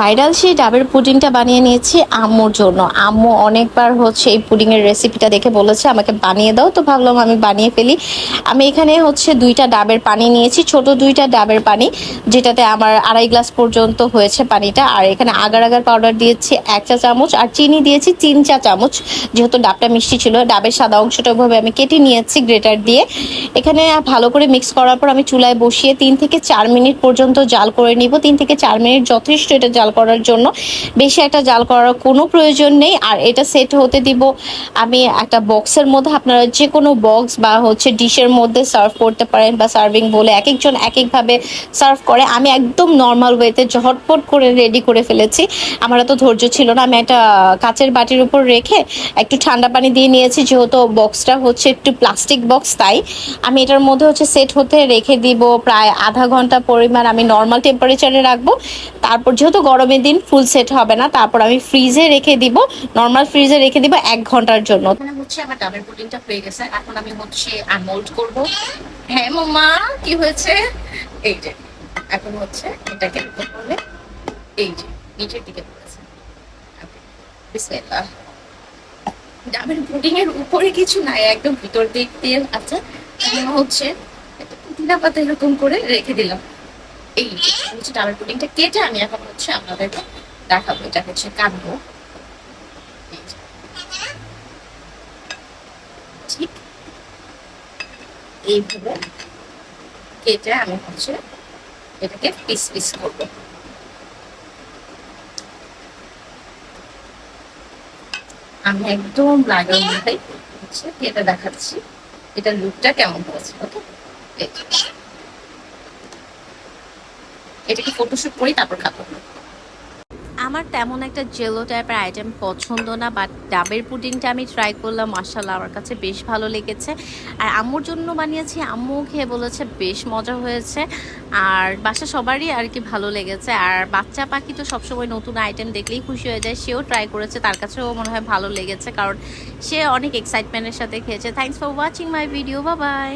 Viral সেই ডাবের পুডিংটা বানিয়ে নিয়েছি আম্মুর জন্য। আম্মু অনেকবার হচ্ছে এই পুডিংয়ের রেসিপিটা দেখে বলেছে, আমাকে বানিয়ে দাও। তো ভাবলাম আমি বানিয়ে ফেলি। আমি এখানে হচ্ছে দুইটা ডাবের পানি নিয়েছি, ছোট দুইটা ডাবের পানি, যেটাতে আমার আড়াই গ্লাস পর্যন্ত হয়েছে পানিটা। আর এখানে আগার আগার পাউডার দিয়েছি এক চা চামচ, আর চিনি দিয়েছি তিন চা চামচ, যেহেতু ডাবটা মিষ্টি ছিল। ডাবের সাদা অংশটা ওইভাবে আমি কেটে নিয়েছি গ্রেটার দিয়ে। এখানে ভালো করে মিক্স করার পর আমি চুলায় বসিয়ে তিন থেকে চার মিনিট পর্যন্ত জাল করে নিব। তিন থেকে চার মিনিট যথেষ্ট এটা জাল করার জন্য। বেশি একটা জাল করার কোনো প্রয়োজন নেই। আর এটা সেট হতে দিব আমি একটা বক্সের মধ্যে। আপনারা যে কোনো বক্স বা হচ্ছে ডিশের মধ্যে সার্ভ করতে পারেন বা সার্ভিং বলে এক একজন এক একভাবে সার্ভ করে। আমি একদম নর্মাল ওয়েতে ঝটপট করে রেডি করে ফেলেছি। আমার এত ধৈর্য ছিল না। আমি একটা কাচের বাটির উপর রেখে একটু ঠান্ডা পানি দিয়ে নিয়েছি। যেহেতু বক্সটা হচ্ছে একটু প্লাস্টিক বক্স তাই আমি এটার মধ্যে হচ্ছে সেট হতে রেখে দিব। প্রায় আধা ঘণ্টা পরিমাণ আমি নর্মাল টেম্পারেচারে রাখব। তারপর যেহেতু গরমের দিন ফুল সেট হবে না। তারপর আমি ফ্রিজে রেখে দিব। নর্মাল ফ্রিজে রেখে দিব এক ঘণ্টার জন্য। এখানে হচ্ছে আমার ডাবের পুডিংটা হয়ে গেছে। এখন আমি হচ্ছে আনমোল্ড করব। হ্যাঁ মামা কি হয়েছে? এই যে, এখন হচ্ছে এটাকে করলে এই যে, নিচের দিকে পড়েছে। বিসমিল্লাহ। ডাবের পুডিং এর উপরে কিছু নাই, একদম ভিতর দিক দিয়ে আচ্ছা হচ্ছে পুদিনা পাতা এরকম করে রেখে দিলাম। এই হচ্ছে ডাবের পুডিংটা কেটে আমি এখন হচ্ছে আপনাদেরকে দেখাবো, এটা হচ্ছে কাটবো। ঠিক এইভাবে কেটে আমি হচ্ছে এটাকে পিস পিস করব। আমি একদম লাগার মধ্যে হচ্ছে এটা দেখাচ্ছি, এটা লুকটা কেমন হয়েছে ওকে এটাকে ফটোশুট করি তারপর খাব আমার তেমন একটা জেলো টাইপের আইটেম পছন্দ না বাট ডাবের পুডিংটা আমি ট্রাই করলাম মাসাল্লাহ আমার কাছে বেশ ভালো লেগেছে। আর আম্মুর জন্য বানিয়েছি আম্মু খেয়ে বলেছে বেশ মজা হয়েছে। আর বাসা সবারই আর কি ভালো লেগেছে। আর বাচ্চা পাখি তো সবসময় নতুন আইটেম দেখলেই খুশি হয়ে যায়, সেও ট্রাই করেছে, তার কাছেও মনে হয় ভালো লেগেছে, কারণ সে অনেক এক্সাইটমেন্টের সাথে খেয়েছে। Thanks for watching my video বা বাই